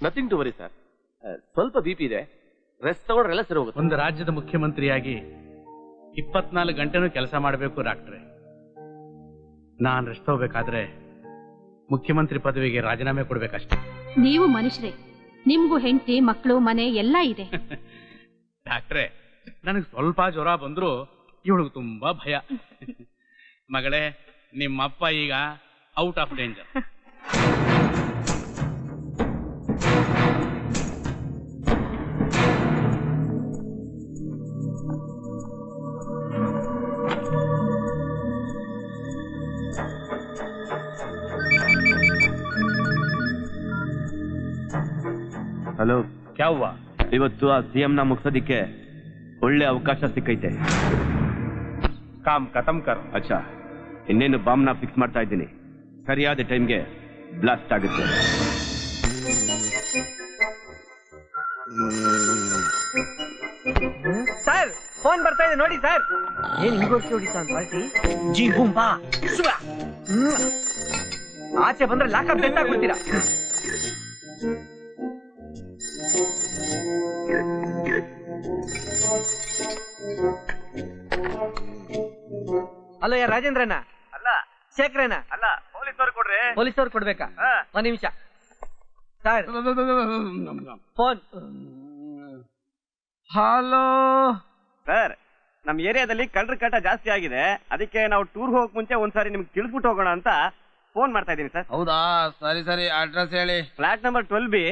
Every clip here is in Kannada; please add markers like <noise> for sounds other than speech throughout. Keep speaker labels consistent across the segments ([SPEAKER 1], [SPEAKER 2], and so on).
[SPEAKER 1] ನಥಿಂಗ್ ಟು ವರಿ ಸರ್ ಸ್ವಲ್ಪ ಬಿ ಪಿ ಇದೆ. ರೆಸ್ಟ್ ತಗೊಂಡ್ರೆ ಎಲ್ಲ ಸರಿ ಹೋಗುತ್ತೆ.
[SPEAKER 2] ಒಂದು ರಾಜ್ಯದ ಮುಖ್ಯಮಂತ್ರಿಯಾಗಿ ಇಪ್ಪತ್ನಾಲ್ಕು ಗಂಟೆನೂ ಕೆಲಸ ಮಾಡಬೇಕು ಡಾಕ್ಟ್ರೆ. ನಾನು ರೆಸ್ಟ್ ಹೋಗ್ಬೇಕಾದ್ರೆ ಮುಖ್ಯಮಂತ್ರಿ ಪದವಿಗೆ ರಾಜೀನಾಮೆ ಕೊಡ್ಬೇಕಷ್ಟೇ.
[SPEAKER 3] ನೀವು ಮನುಷ್ಯರೇ ನಿಮ್ಗೂ ಹೆಂಡತಿ ಮಕ್ಕಳು ಮನೆ ಎಲ್ಲ ಇದೆ. <laughs>
[SPEAKER 2] ಡಾಕ್ಟ್ರೆ ನನಗೆ ಸ್ವಲ್ಪ ಜ್ವರ ಬಂದ್ರು ಇವಳಿಗೆ ತುಂಬಾ ಭಯ. <laughs> ಮಗಳೇ ನಿಮ್ಮಪ್ಪ ಈಗ ಔಟ್ ಆಫ್ ಡೇಂಜರ್
[SPEAKER 4] ಹಲೋ.
[SPEAKER 2] ಕ್ಯಾವ್ವ?
[SPEAKER 4] ಇವತ್ತು ಆ ಸಿ ನ ಮುಗಿಸೋದಿಕ್ಕೆ ಒಳ್ಳೆ ಅವಕಾಶ ಸಿಕ್ಕೈತೆ.
[SPEAKER 2] ಕಾಮ್ ಖತಮ್ ಕರ್.
[SPEAKER 4] ಅಚ್ಚಾ ಇನ್ನೇನು ನ ಫಿಕ್ಸ್ ಮಾಡ್ತಾ ಇದ್ದೀನಿ. ಸರಿಯಾದ ಟೈಮ್ಗೆ ಬ್ಲಾಸ್ಟ್ ಆಗುತ್ತೆ.
[SPEAKER 5] ಸರ್ ಫೋನ್ ಬರ್ತಾ ಇದೆ ನೋಡಿ ಸರ್ ಏನ್ ಹಿಂಗೋರ್ಸಿ ಹೊಡಿತಾ ಪಾರ್ಟಿ? ಜಿ ಬೂಮ್ ಬಾ. ಆಚೆ ಬಂದ್ರೆ ಲಾಕಪ್ ಡೆತ್ ಆಗ್ಬಿಡ್ತೀರಾ? ಹಲೋ ಯಾ ರಾಜೇಂದ್ರನ ಅಲ್ಲ. ಶೇಖರನ ಅಲ್ಲ ಪೊಲೀಸ್ ಪೊಲೀಸವ್ರು ಕೊಡ್ರಿ. ಪೊಲೀಸವ್ರು ಕೊಡ್ಬೇಕಾ? ಒಂದ್ ನಿಮಿಷ. ಸರ್. ಫೋನ್ ಹಲೋ
[SPEAKER 4] ಸರ್ ನಮ್ಮ ಏರಿಯಾದಲ್ಲಿ ಕಳ್ಳರ ಕಾಟ ಜಾಸ್ತಿ ಆಗಿದೆ. ಅದಕ್ಕೆ ನಾವು ಟೂರ್ ಹೋಗಕ್ ಮುಂಚೆ ಒಂದ್ಸಾರಿ ನಿಮ್ಗೆ ತಿಳಿಸ್ಬಿಟ್ಟು ಹೋಗೋಣ ಅಂತ ಫೋನ್ ಮಾಡ್ತಾ ಇದ್ದೀನಿ ಸರ್.
[SPEAKER 6] ಹೌದಾ? ಸರಿ ಸರಿ. ಅಡ್ರೆಸ್ ಹೇಳಿ.
[SPEAKER 4] Flat number twelve
[SPEAKER 6] B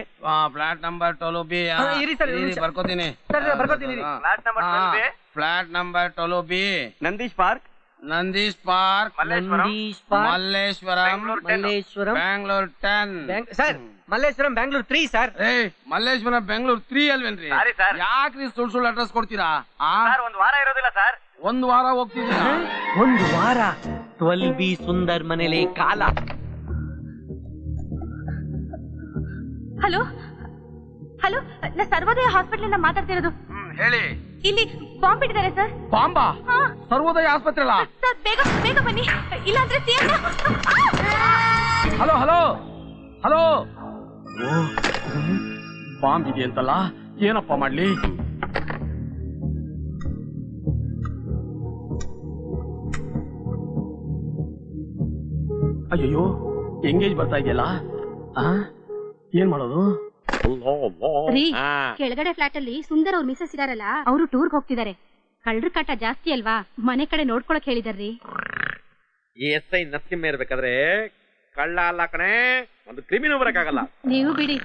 [SPEAKER 6] flat number twelve
[SPEAKER 5] B ಇರಿ sir ಬರ್ಕೋತೀನಿ.
[SPEAKER 4] Flat
[SPEAKER 6] number flat number twelve
[SPEAKER 4] B Nandish
[SPEAKER 6] park. Nandish
[SPEAKER 5] park. Nandish
[SPEAKER 6] park,
[SPEAKER 5] Malleshwaram.
[SPEAKER 6] Malleshwaram. Bangalore
[SPEAKER 5] ten sir Malleshwaram Bangalore three sir.
[SPEAKER 6] ಏ ಮಲ್ಲೇಶ್ವರಂ ಬೆಂಗಳೂರು ತ್ರೀ ಅಲ್ವೇನ್ರಿ. ಯಾಕ್ರಿ ಸುಳ್ ಸುಳ್ಳು ಅಡ್ರೆಸ್ ಕೊಡ್ತೀರಾ? ಆ?
[SPEAKER 4] ಒಂದ್ ವಾರ ಇರೋದಿಲ್ಲ ಸರ್.
[SPEAKER 6] ಒಂದ್ ವಾರ ಹೋಗ್ತಿದ್ದೀರಾ?
[SPEAKER 5] ಒಂದು ವಾರ? ಟ್ವೆಲ್ ಬಿ ಸುಂದರ್ ಮನೇಲಿ ಕಾಲ
[SPEAKER 3] ಹಲೋ ಹಲೋ ನಾ ಸರ್ವೋದಯ ಹಾಸ್ಪಿಟಲ್ ಇಂದ ಮಾತಾಡ್ತಿರೋದು
[SPEAKER 6] ಹೇಳಿ.
[SPEAKER 3] ಇಲ್ಲಿ ಬಾಂಬ್ ಇಟ್ಟಿದ್ದಾರೆ ಸರ್
[SPEAKER 6] ಬಾಂಬಾ?
[SPEAKER 3] ಹಾ.
[SPEAKER 6] ಸರ್ವೋದಯ ಆಸ್ಪತ್ರೆ ಅಲ್ಲ
[SPEAKER 3] ಸರ್ ಬೇಗ ಬೇಗ ಬನ್ನಿ. ಇಲ್ಲಾಂದ್ರೆ CM
[SPEAKER 6] hello hello hello bomb ಇದೆ ಅಂತಲ್ಲ ಏನಪ್ಪ ಮಾಡ್ಲಿ? ಅಯ್ಯಯ್ಯೋ ಎಂಗೇಜ್ ಬರ್ತಾ ಇದೆಯಲ್ಲ? ಆ? ಏನ್ ಮಾಡೋದು?
[SPEAKER 3] ರೀ ಕೆಳಗಡೆ ಫ್ಲಾಟ್ ಅಲ್ಲಿ ಸುಂದರ್ ಅವ್ರ ಮಿಸಸ್ ಇದಾರಲ್ಲ ಅವರು ಟೂರ್ಗ್ ಹೋಗ್ತಿದ್ದಾರೆ. ಕಳ್ಳರ ಕಾಟ ಜಾಸ್ತಿ ಅಲ್ವಾ? ಮನೆ ಕಡೆ ನೋಡ್ಕೊಳಕ್ ಹೇಳಿದಾರ್ರಿ.
[SPEAKER 1] ಎಸ್ ಐ ನರಸಿಂಹ ಇರ್ಬೇಕಾದ್ರೆ ಕಳ್ಳ ಅಲ್ಲ ಕಣೆ ಒಂದು ಕ್ರಿಮಿನೂ ಬರಕ್ಕಾಗಲ್ಲ.
[SPEAKER 3] ನೀವು ಬಿಡಿ.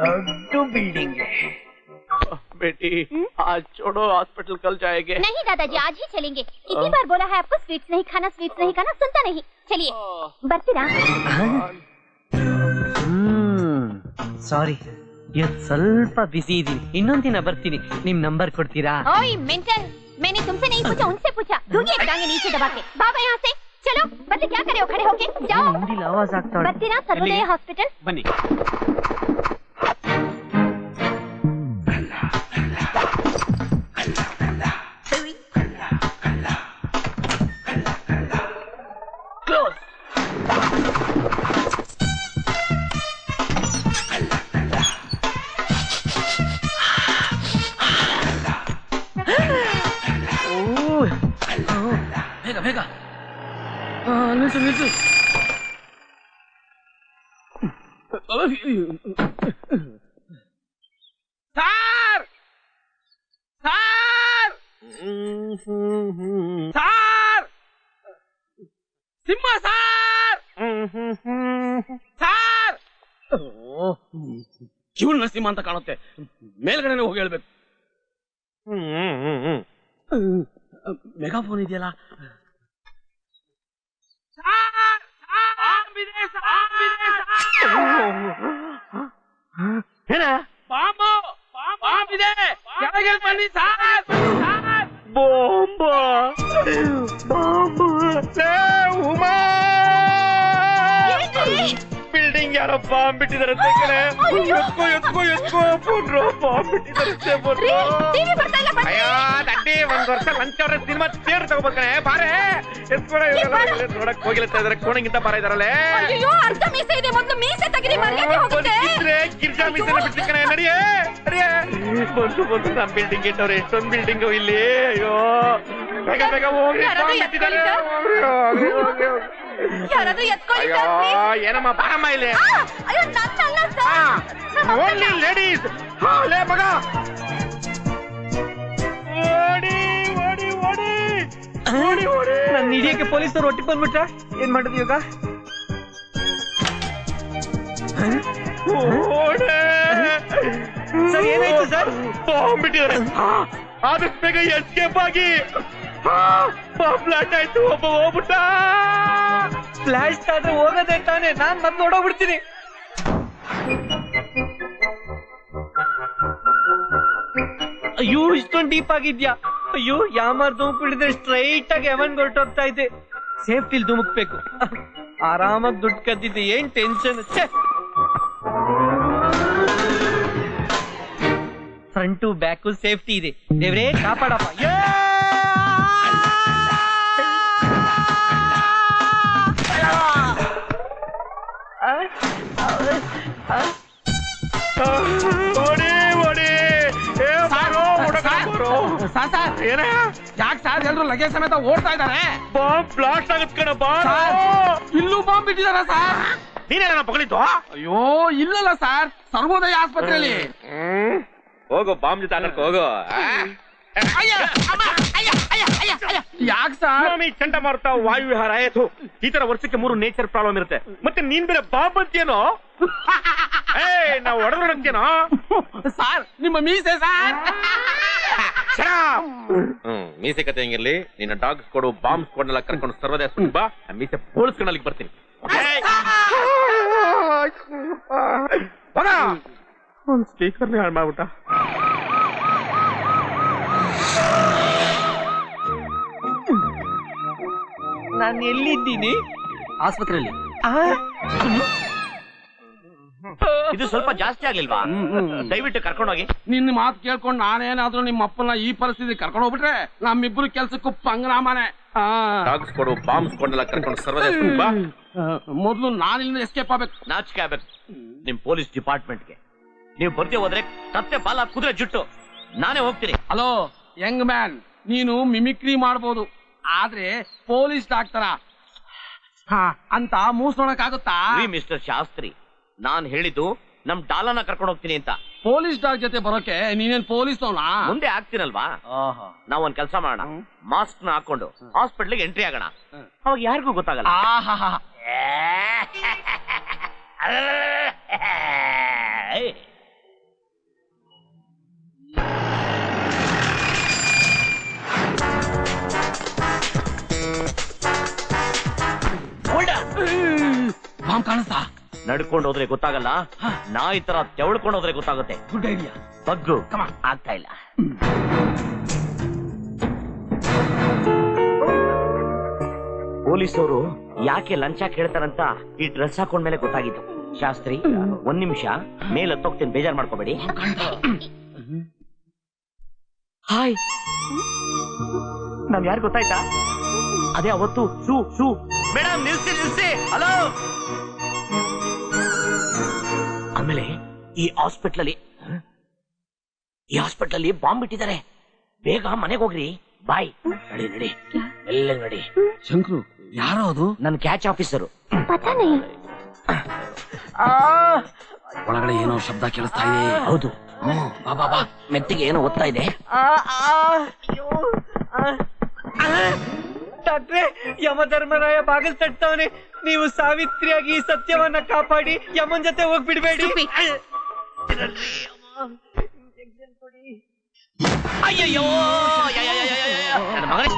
[SPEAKER 5] ದೊಡ್ಡ ಬಿಲ್ಡಿಂಗ್
[SPEAKER 1] बेटी आज छोड़ो हॉस्पिटल कल जाएंगे
[SPEAKER 7] नहीं दादाजी आज ही चलेंगे कितनी बार बोला है आपको स्वीट्स नहीं खाना स्वीट्स नहीं खाना सुनता नहीं चलिए ಬರ್ತೀರಾ
[SPEAKER 5] ಹ್ಮ್ ಸಾರಿ ಇವತ್ತು ಸ್ವಲ್ಪ ಬಿಸಿ ಇದೀನಿ ಇನ್ನೊಂದ್ ದಿನ ಬರ್ತೀನಿ ನಿಮ್ ನಂಬರ್ ಕೊಡ್ತೀರಾ
[SPEAKER 7] ओए मेंटल मैंने तुमसे नहीं पूछा उनसे पूछा दूंगी एक टांगे नीचे दबा के भागो यहाँ से चलो बच्चे क्या करे हो खड़े होके जाओ
[SPEAKER 5] ಹಿಂದಿಲ್ ಆವಾಜ್ ಆಗ್ತಾಳೆ
[SPEAKER 7] ಬರ್ತೀರಾ ಸರ್ವೋದಯ ಹಾಸ್ಪಿಟಲ್
[SPEAKER 6] ಬೇಗ. ಬೇಗ ಆ, ನಿಲ್ಸು ನಿಲ್ಸು. ಸಾರ್! ಸಾರ್! ಸಾರ್! ಸಿಂಹ ಸಾರ್! ಸಾರ್! ಶಿವನ ನರಸಿಂಹ ಅಂತ ಕಾಣುತ್ತೆ. ಮೇಲ್ಗಡೆನೆ ಹೋಗಿ ಹೇಳ್ಬೇಕು. ಮೆಗಾಫೋನ್ ಇದೆಯಲ್ಲ? ಸಾರ್ ಬಾಂಬ್ ಇದೆ ಸಾರ್
[SPEAKER 5] ಏನ
[SPEAKER 6] ಬಾಂಬು ಬಾಂಬ್ ಇದೆ ಕೆಳಗೆ ಸಾರ್ ಸಾರ್
[SPEAKER 5] ಬಿಲ್ಡಿಂಗ್
[SPEAKER 1] ಯಾರೋ ಬಾಂಬ್ ಬಿಟ್ಟಿದ್ದಾರೆ ಎತ್ಕೋ ಎತ್ಕೋ ಎತ್ಕೋ. ಪುಂಡ್ರು ಬಾಂಬ್ ಬಿಟ್ಟಿದ್ದಾರೆ. ಅಯ್ಯೋ ದಡ್ಡಿ ಒಂದ್ ವರ್ಷ ಲಂಚ್ ಅವ್ರ ಸಿನಿಮಾ ಥಿಯೇಟರ್ ತಗೋಬೇಕಣೆ ಬಾರೆ. ಎತ್ಕೋಣ ನೋಡಕ್ ಹೋಗಿಲ್ಲ ಇದಾರೆ. ಕೋಣಿಗಿಂತ ಬಾರ ಇದಾರಲ್ಲೇ.
[SPEAKER 7] ಅಯ್ಯೋ ಅರ್ಧ ಮೀಸೆ ಇದೆ. ಮೊದಲು ಮೀಸೆ ತೆಗಿರಿ ಮರ್ಯಾದೆ ಹೋಗುತ್ತೆ.
[SPEAKER 1] ಬಂದಿದ್ರೆ ಗಿರ್ಜಾ ಮೀಸೆ ಬಿಟ್ಟಿರ್ಕಣೆ ನಡಿಯೇ ನಡಿಯೇ. ಬಂತು ಬಂತು ನಮ್ ಬಿಲ್ಡಿಂಗ್ ಇಟ್ಟವ್ರೆ ಎಷ್ಟೊಂದ್ ಬಿಲ್ಡಿಂಗ್ ಇಲ್ಲಿ. ಅಯ್ಯೋ. ಬೇಗ ಬೇಗ ಹೋಗಿ ಬಾಂಬ್ ಬಿಟ್ಟಿದ್ದಾರೆ.
[SPEAKER 7] ಯಾರಾದ್ರೂ ಎತ್ಕೊಳ್ಳಿ please.
[SPEAKER 1] ಏನಮ್ಮ ಬಾರಮ್ಮ ಇಲ್ಲಿ.
[SPEAKER 7] ಆ, ಅಯ್ಯೋ ನನ್ನಲ್ಲ ಸರ್.
[SPEAKER 1] Only ladies. ಲೇ ಮಗ. ಓಡಿ ಓಡಿ ಓಡಿ. ಓಡಿ ಓಡಿ.
[SPEAKER 5] ನನ್ನ ಹಿಡಿಯಕ್ಕೆ ಪೊಲೀಸರು ಒಟ್ಟಿಗೆ ಬಂದ್ಬಿಟ್ರ? ಏನ್ ಮಾಡೋದು ಇವಾಗ?
[SPEAKER 1] ಓಡೆ.
[SPEAKER 5] ಸರ್, ಏನಾಯ್ತು ಸರ್?
[SPEAKER 1] ಬಾಂಬ್ ಬಿಟ್ಟಿದ್ದಾರೆ ಆದಷ್ಟು ಬೇಗ ಎಸ್ಕೇಪ್ ಆಗಿ. ಫ್ಲಾಟ್ ಆಯ್ತು, ಒಬ್ಬ ಹೋಗ್ಬಿಟ್ಟ
[SPEAKER 5] ಫ್ಲಾಶ್ ಆದ್ರೆ ಹೋಗೋದೇ ತಾನೆ, ನಾನ್ ಬಂದ್ ನೋಡೋಗ್ಬಿಡ್ತೀನಿ ಅಯ್ಯೋ, ಇಷ್ಟೊಂದು ಡೀಪ್ ಆಗಿದ್ಯಾ? ಅಯ್ಯೋ, ಯಾಮಾರ್ ಧುಮುಕ್ಬಿಡಿದ್ರೆ ಸ್ಟ್ರೈಟ್ ಆಗಿ ಅವನ್ ಹೋಗ್ತಾ ಇದೆ. ಸೇಫ್ಟಿಲ್ ಧುಮುಕ್ಬೇಕು ಆರಾಮಾಗಿ ದುಡ್ಡು ಕದ್ದಿದ್ದೆ, ಏನ್ ಟೆನ್ಷನ್ ಫ್ರಂಟು ಬ್ಯಾಕು ಸೇಫ್ಟಿ ಇದೆ. ದೇವ್ರೇ, ಕಾಪಾಡಪ್ಪ.
[SPEAKER 1] ಓಡಿ ಓಡಿ. ಏ ಬಾರೋ ಹುಡುಗ ಬರೋ.
[SPEAKER 6] Sir sir.
[SPEAKER 1] ಏನ?
[SPEAKER 6] ಯಾಕೆ ಸರ್? ಎಲ್ಲರೂ ಲಗೇಜ್ ಸಮೇತ ಓಡ್ತಾ ಇದ್ದಾರೆ.
[SPEAKER 1] ಬಾಂಬ್ ಬ್ಲಾಸ್ಟ್ ಆಗತ್ ಕಣ ಬಾರೋ
[SPEAKER 6] ಇಲ್ಲೂ ಬಾಂಬ್ ಬಿಟ್ಟಿದಾರ ಸರ್.
[SPEAKER 1] ನೀನೇನ ಪಗಳಿದ್ದು
[SPEAKER 6] ಅಯ್ಯೋ ಇಲ್ಲಲ್ಲ ಸರ್. ಸರ್ವೋದಯ ಆಸ್ಪತ್ರೆಯಲ್ಲಿ
[SPEAKER 1] ಹೋಗು ಬಾಂಬ್ ಜೊತೆ ಹೋಗು.
[SPEAKER 6] ಯಾಕೆ ಸರ್?
[SPEAKER 1] ಸುನಾಮಿ ಚಂಡಮಾರುತ ವಾಯು ವಿಹಾರ ಆಯ್ತು ಈ ತರ ವರ್ಷಕ್ಕೆ ಮೂರು ನೇಚರ್ ಪ್ರಾಬ್ಲಮ್ ಇರುತ್ತೆ. ಮತ್ತೆ ನೀನ್ ಬೇರೆ ಬಾಂಬ್ ಏ ನಾವು ಹೊಡೆದ್ರು ನಗ್ತೇನೋ
[SPEAKER 6] ಸರ್ ನಿಮ್ಮ ಮೀಸೆ ಸರ್.
[SPEAKER 1] ಹ್ಮ್ ಮೀಸೆ ಕತೆ ಹೆಂಗಿರ್ಲಿ? ನಿನ್ನ ಡಾಗ್ಸ್ ಕೊಡು ಬಾಂಬ್ಸ್ ಕೊಡಲ್ಲ ಕರ್ಕೊಂಡು ಸರ್ವದೇ ಆ ಮೀಸೆ ಪೋಳಿಸ್ಕೊಂಡು ಅಲ್ಲಿಗೆ ಬರ್ತೀನಿ ಒಂದ್ ಸ್ಪೀಕರ್ನೇ ಹಾಳು ಮಾಡ್ಬಿಟ್ಟ.
[SPEAKER 5] ನಾನು ಎಲ್ಲಿದ್ದೀನಿ?
[SPEAKER 4] ಆಸ್ಪತ್ರೆಯಲ್ಲಿ.
[SPEAKER 5] ಆ,
[SPEAKER 4] ಇದು ಸ್ವಲ್ಪ ಜಾಸ್ತಿ ಆಗ್ಲಿಲ್ವಾ? ದಯವಿಟ್ಟು ಕರ್ಕೊಂಡೋಗಿ
[SPEAKER 6] ನಿನ್ನ ಮಾತು ಕೇಳ್ಕೊಂಡು ನಾನೇನಾದ್ರೂ ನಿಮ್ಮ ಅಪ್ಪನ ಈ ಪರಿಸ್ಥಿತಿ ಕರ್ಕೊಂಡು ಹೋಗ್ಬಿಟ್ರೆ ನಮ್ಮಿಬ್ರು ಕೆಲ್ಸಕ್ಕೂ ಪಂಗನಾಮನೆ ಆ.
[SPEAKER 1] ಡಾಗ್ಸ್ ಕೊಡು ಬಾಂಬ್ ಸ್ಕ್ವಾಡ್ನೆಲ್ಲ ಕರ್ಕೊಂಡು ಸರ್ವದೇ ಹಾಸ್ಪಿಟಲ್ ಬಾ.
[SPEAKER 6] ಮೊದ್ಲು ನಾನು ಇಲ್ಲಿಂದ ಎಸ್ಕೇಪ್ ಆಗ್ಬೇಕು.
[SPEAKER 4] ನಾಚಿಕೆ ಆಗ್ಬೇಕು. ನಿಮ್ ಪೊಲೀಸ್ ಡಿಪಾರ್ಟ್ಮೆಂಟ್ಗೆ. ನೀವು ಬರ್ತೀವಿ ಹೋದ್ರೆ ತತ್ತೆ ಬಾಲ ಕುದುರೆ ಜುಟ್ಟು. ನಾನೇ ಹೋಗ್ತೀನಿ.
[SPEAKER 6] ಹಲೋ ಯಂಗ್ ಮ್ಯಾನ್ ನೀನು ಮಿಮಿಕ್ರಿ ಮಾಡ್ಬೋದು. ಆದ್ರೆ ಪೊಲೀಸ್ ಡಾಕ್ಟರ. ಹಾ ಅಂತ ಮೂಸ್ ನೋಡಕ್ಕಾಗುತ್ತಾ?
[SPEAKER 4] ರೀ ಮಿಸ್ಟರ್ ಶಾಸ್ತ್ರಿ. ನಾನ್ ಹೇಳಿದ್ದು ನಮ್ ಡಾಲನ ಕರ್ಕೊಂಡು ಹೋಗ್ತೀನಿ ಅಂತ.
[SPEAKER 6] ಪೊಲೀಸ್ ಡಾಕ್ ಜೊತೆ ಬರೋಕೆ ನೀನೇನ್ ಪೊಲೀಸ್
[SPEAKER 4] ಮುಂದೆ ಆಗ್ತೀನಲ್ವಾ? ನಾವ್ ಒಂದ್ ಕೆಲಸ ಮಾಡೋಣ. ಮಾಸ್ಕ್ನ ಹಾಕೊಂಡು ಹಾಸ್ಪಿಟ್ಲಿಗೆ ಎಂಟ್ರಿ ಆಗೋಣ. ಅವಾಗ ಯಾರಿಗೂ ಗೊತ್ತಾಗಲ್ಲ.
[SPEAKER 6] ಆಹಾ ಬಾಂಬ್ ಕಾಣಿಸ್ತಾ?
[SPEAKER 4] ನಡ್ಕೊಂಡು ಹೋದ್ರೆ ಗೊತ್ತಾಗಲ್ಲ? ಈ ತರ ತೆವಳ್ಕೊಂಡು ಹೋದ್ರೆ ಗೊತ್ತಾಗುತ್ತೆ.
[SPEAKER 6] ಗುಡ್ ಐಡಿಯಾ
[SPEAKER 4] ಬಗ್ಗು. ಆಗ್ತಾ ಇಲ್ಲ. ಪೊಲೀಸರು ಯಾಕೆ ಲಂಚ ಕೇಳ್ತಾರಂತ ಈ ಡ್ರೆಸ್ ಹಾಕೊಂಡ್ಮೇಲೆ ಗೊತ್ತಾಗಿತ್ತು ಶಾಸ್ತ್ರಿ ಒಂದ್ ನಿಮಿಷ. ಮೇಲೆ ಹತ್ತೋಗ್ತೀನಿ ಬೇಜಾರ್ ಮಾಡ್ಕೋಬೇಡಿ. ಹಾಯ್. ನಾವ್ ಯಾರು ಗೊತ್ತಾಯ್ತಾ? ಅದೇ ಅವತ್ತು ಸೂ ಸೂ. ಮೇಡಮ್ ನಿಲ್ಸಿ ನಿಲ್ಸಿ. ಹಲೋ. ಆಮೇಲೆ ಈ ಹಾಸ್ಪಿಟ್ಲ್ ಅಲ್ಲಿ ಈ ಹಾಸ್ಪಿಟ್ಲ್ ಅಲ್ಲಿ ಬಾಂಬ್ ಬಿಟ್ಟಿದ್ದಾರೆ ಬೇಗ ಮನೆಗೆ ಹೋಗ್ರಿ. ಬಾಯ್. ನಡಿ ನಡಿ. ಎಲ್ಲ ನಡಿ.
[SPEAKER 6] ಶಂಕರು ಯಾರು ಅದು?
[SPEAKER 4] ನನ್ನ ಕ್ಯಾಚ್ ಆಫೀಸರು.
[SPEAKER 6] ಒಳಗಡೆ ಏನೋ ಶಬ್ದ ಕೇಳಿಸ್ತಾ ಇದೆ.
[SPEAKER 4] ಹೌದು. ಬಾ ಬಾ ಬಾ. ಮೆತ್ತಿಗೆ ಏನೋ ಓದ್ತಾ ಇದೆ.
[SPEAKER 5] ಡಾಕ್ಟ್ರೆ ಯಮಧರ್ಮರಾಯ ಬಾಗಿಲು ತಟ್ಟವನೆ ನೀವು ಸಾವಿತ್ರಿಯಾಗಿ ಈ ಸತ್ಯವನ್ನ ಕಾಪಾಡಿ ಯಮನ್ ಜೊತೆ ಹೋಗ್ಬಿಡ್ಬೇಡಿ.
[SPEAKER 4] ಅಯ್ಯಯ್ಯೋ. ನನ್ನ ಮಗನೇ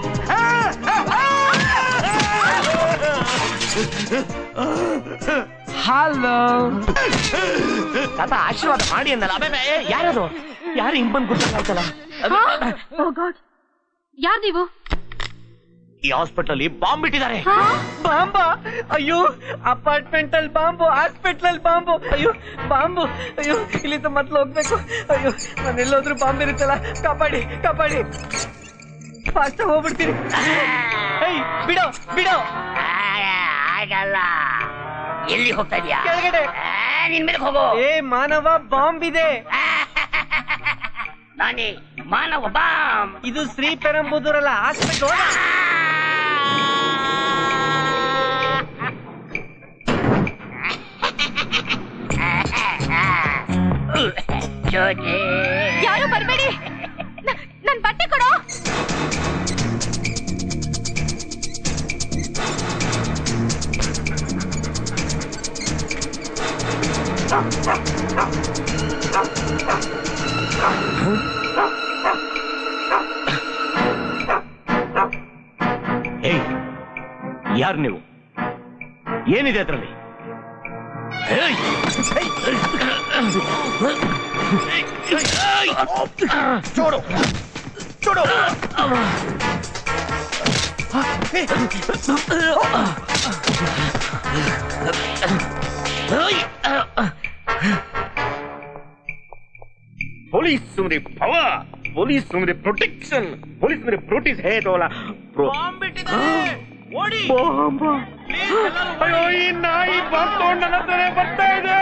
[SPEAKER 6] ಹಲೋ.
[SPEAKER 4] ತಾತ ಆಶೀರ್ವಾದ ಮಾಡಿ ಅಂದಲ್ಲ. ಅಬೇ ಬೇ, ಯಾರದು ಯಾರು ಹಿಂಗ್ ಬಂದ್ ಗೊತ್ತಾಗ್ತಲ್ಲ
[SPEAKER 3] ಓ ಗಾಡ್ ಯಾರ್ ನೀವು?
[SPEAKER 4] ಈ ಹಾಸ್ಪಿಟಲ್ ಅಲ್ಲಿ ಬಾಂಬ್ ಇಟ್ಟಿದ್ದಾರೆ.
[SPEAKER 5] ಬಾಂಬಾ? ಅಯ್ಯೋ ಅಪಾರ್ಟ್ಮೆಂಟ್ ಅಲ್ಲಿ ಬಾಂಬು ಹಾಸ್ಪಿಟಲ್ ಅಲ್ಲಿ ಬಾಂಬು. ಅಯ್ಯೋ ಬಾಂಬು. ಅಯ್ಯೋ ಇಲ್ಲಿ ಮೊದ್ಲು ಹೋಗ್ಬೇಕು. ಅಯ್ಯೋ ನಾನು ಎಲ್ಲೋದ್ರೂ ಬಾಂಬ್ ಇರುತ್ತಲ್ಲ ಕಬಾಡಿ ಕಬಾಡಿ ಫಾಸ್ಟ್ ಹೋಗ್ಬಿಡ್ತೀನಿ. ಏಯ್ ಬಿಡೋ ಬಿಡೋ.
[SPEAKER 4] ಆಗಲ್ಲ ಎಲ್ಲಿ ಹೋಗ್ತಾ ಇದೀಯಾ?
[SPEAKER 5] ಕೆಳಗಡೆ.
[SPEAKER 4] ನಿನ್ ಮೇಲೆ ಹೋಗೋ.
[SPEAKER 5] ಏ ಮಾನವ ಬಾಂಬ್ ಇದೆ.
[SPEAKER 4] ನಾನೇ ಮಾನವ ಬಾಂಬ್.
[SPEAKER 5] ಇದು ಶ್ರೀ ಪೆರಂಬುದೂರಲ್ಲ ಹಾಸ್ಪಿಟಲ್
[SPEAKER 4] ಜೋಜೆ
[SPEAKER 3] ಯಾರು ಬರಬೇಡಿ ನನ್ನ ನನ್ ಬಟ್ಟೆ ಕೊಡೋ
[SPEAKER 4] ಏಯ್ ಯಾರು ನೀವು ಏನಿದೆ ಅದರಲ್ಲಿ
[SPEAKER 1] 쪼로 쪼로 Policeman de power, policeman de protection, policeman de protect head ola. Bomb bittide, odi. Bomb. Please, hello. Ayo, ಈ ನಾಯಿ ಬರ್ಕೊಂಡು ನನ್ನ ತರ ಬರ್ತಾ ಇದೆ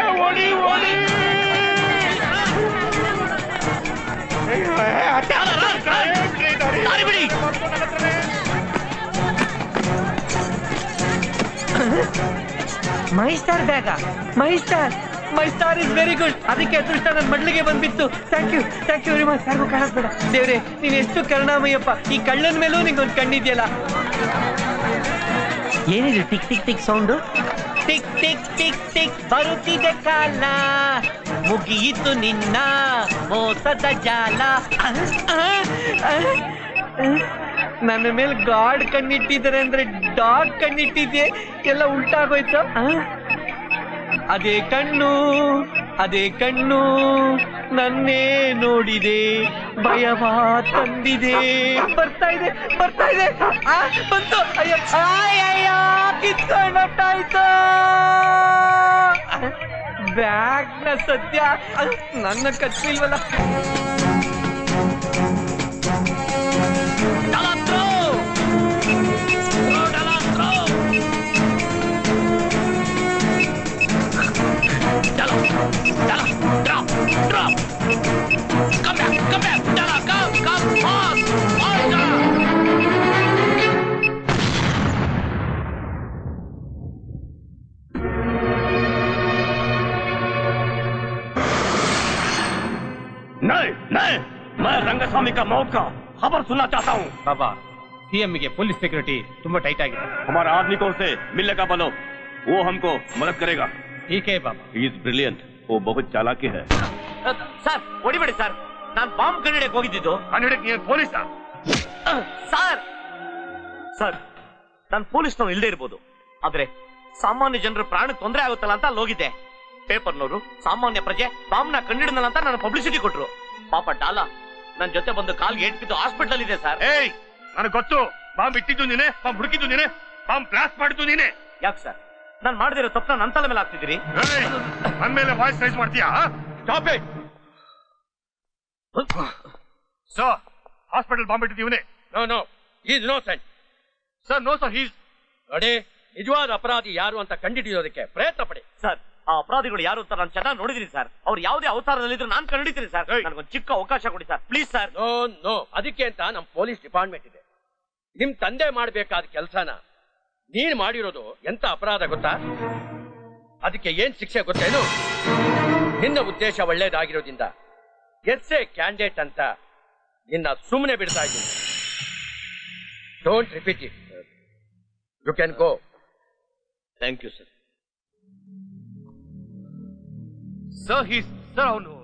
[SPEAKER 1] ಬಿಡಿ, ದಾರಿ.
[SPEAKER 4] ದಾರಿ ಬಿಡಿ.
[SPEAKER 1] ಬಂತು ನನ್ನ ಹತ್ರನೇ.
[SPEAKER 5] My star bag my star my star is very good ಅದಕ್ಕೆ ಅದೃಷ್ಟ ನನ್ನ ಮಡ್ಲಿಗೆ ಬಂದ್ಬಿತ್ತು. Thank you thank you very much ಯಾರಿಗೂ ಕಾಣಿಸ್ಬೇಡ. ದೇವ್ರೆ ನೀನು ಎಷ್ಟು ಕರುಣಾಮಯ್ಯಪ್ಪ ಈ ಕಳ್ಳನ ಮೇಲೂ ನಿಂಗೊಂದು ಕಣ್ಣಿದೆಯಲ್ಲ. ಏನಿದೆ tick tick tick sound tick tick tick tick ಬರುತ್ತಿದೆ ಕಾಲ. ಮುಗಿಯಿತು ನಿನ್ನ ಮೋಸದ ಜಾಲ. ನನ್ನ ಮೇಲೆ ಗಾಡ್ ಕಣ್ಣಿಟ್ಟಿದ್ದಾರೆ ಅಂದ್ರೆ ಡಾಗ್ ಕಣ್ಣಿಟ್ಟಿದ್ಯೆ? ಎಲ್ಲ ಉಲ್ಟಾಗೋಯ್ತು? ಅದೇ ಕಣ್ಣು ಅದೇ ಕಣ್ಣು ನನ್ನೇ ನೋಡಿದೆ. ಭಯವ ತಂದಿದೆ. ಬರ್ತಾ ಇದೆ ಬರ್ತಾ ಇದೆ. ಬಂತು. ಅಯ್ಯೋ ಅಯ್ಯಯ್ಯೋ ಕಿತ್ಕೊಂಡಾಯ್ತು ಬ್ಯಾಗ್ನ ಸದ್ಯ ನನ್ನ ಕಚ್ಚಿಲ್ವಲ್ಲ
[SPEAKER 1] चाहता हूँ
[SPEAKER 8] ಬಾಬಾ ಸಿಎಂ ಗೆ ಪೊಲೀಸ್ ಸೆಕ್ಯೂರಿಟಿ ತುಂಬಾ ಟೈಟ್ ಆಗಿದೆ
[SPEAKER 1] हमारा आदमी को उसे मिलने का बोलो वो हमको मदद करेगा
[SPEAKER 8] ಟೀಕೆ ಬಾಬಾ
[SPEAKER 1] ही इज ब्रिलियंट वो बहुत चालाकी है
[SPEAKER 4] ಸರ್ ಹೊಡಿಬೇಡಿ ಸರ್ ನಾನ್ ಬಾಂಬ್ ಕಂಡಿಡಕ್ ಹೋಗಿದ್ದಿದ್ದು
[SPEAKER 1] ಪೊಲೀಸ್
[SPEAKER 4] ಸರ್ ಸರ್ ನಾನು ಪೊಲೀಸ್ನವ್ರು ಇಲ್ಲದೆ ಇರ್ಬೋದು ಆದ್ರೆ ಸಾಮಾನ್ಯ ಜನರ ಪ್ರಾಣಕ್ಕೆ ತೊಂದರೆ ಆಗುತ್ತಲ್ಲ ಅಂತ ಅಲ್ಲಿ ಹೋಗಿದ್ದೆ ಪೇಪರ್ನವರು ಸಾಮಾನ್ಯ ಪ್ರಜೆ ಬಾಂಬ್ನ ಕಂಡಿಡಿದ್ನಲ್ಲ ಅಂತ ನನ್ನ ಪಬ್ಲಿಸಿಟಿ ಕೊಟ್ರು ಪಾಪ ಡಾಲ ನನ್ ಜೊತೆ ಬಂದು ಕಾಲ್ಗೆ ಏಟ್ ಬಿದ್ದು ಹಾಸ್ಪಿಟಲ್ ಇದೆ ಸರ್
[SPEAKER 1] ಏಯ್ ನನಗೆ ಗೊತ್ತು. ಬಾಂಬ್ ಇಟ್ಟಿದ್ದು ನೀನೆ ಬಾಂಬ್ ಹುಡುಕಿದ್ದು ನೀನೆ ಬಾಂಬ್ ಬ್ಲಾಸ್ಟ್ ಮಾಡಿದ್ದು ನೀನೆ.
[SPEAKER 4] ಯಾಕೆ ಸರ್ ನಾನು ಮಾಡದಿರೋ ತಪ್ಪನ ನನ್ನ ತಲೆ ಮೇಲೆ ಹಾಕ್ತಿದ್ದೀರಿ?
[SPEAKER 1] ಏಯ್ ನನ್ ಮೇಲೆ ವಾಯ್ಸ್ ರೈಸ್ ಮಾಡ್ತೀಯಾ? Stop it sir hospital bomb ಇಟ್ಟಿದ್ದು ಇವನೇ.
[SPEAKER 9] No no is innocent
[SPEAKER 1] sir no sir he's
[SPEAKER 9] ನೋಡಿ ನಿಜವಾದ ಅಪರಾಧಿ ಯಾರು ಅಂತ ಕಂಡಿಡಿಯೋದಕ್ಕೆ ಪ್ರಯತ್ನ ಪಡಿ.
[SPEAKER 4] ಸರ್ ಆ ಅಪರಾಧಿಗಳು ಯಾರು ಅಂತ ನಾನು ಚೆನ್ನಾಗಿ ನೋಡಿದೀನಿ ಸರ್. ಅವ್ರು ಯಾವುದೇ ಅವತಾರದಲ್ಲಿದ್ರು ನಾನು ಕಂಡಿದ್ದೀನಿ ಸರ್. ನನಗೊಂದು ಚಿಕ್ಕ ಅವಕಾಶ ಕೊಡಿ sir. Please sir.
[SPEAKER 9] No no. ಅದಕ್ಕೆ ಅಂತ ನಮ್ ಪೊಲೀಸ್ ಡಿಪಾರ್ಟ್ಮೆಂಟ್ ಇದೆ. ನಿಮ್ ತಂದೆ ಮಾಡ್ಬೇಕಾದ ಕೆಲ್ಸನ ನೀನ್ ಮಾಡಿರೋದು ಎಂತ ಅಪರಾಧ ಗೊತ್ತಾ? ಅದಕ್ಕೆ ಏನ್ ಶಿಕ್ಷೆ ಗೊತ್ತೇನು ನಿನ್ನ ಉದ್ದೇಶ ಒಳ್ಳೇದಾಗಿರೋದ್ರಿಂದ ಎಸ್ ಎ ಕ್ಯಾಂಡಿಡೇಟ್ ಅಂತ ನಿನ್ನ ಸುಮ್ಮನೆ ಬಿಡ್ತಾ ಇದ್ದೀನಿ. Don't repeat it you can go
[SPEAKER 1] thank you sir sir he's sir ಅವನು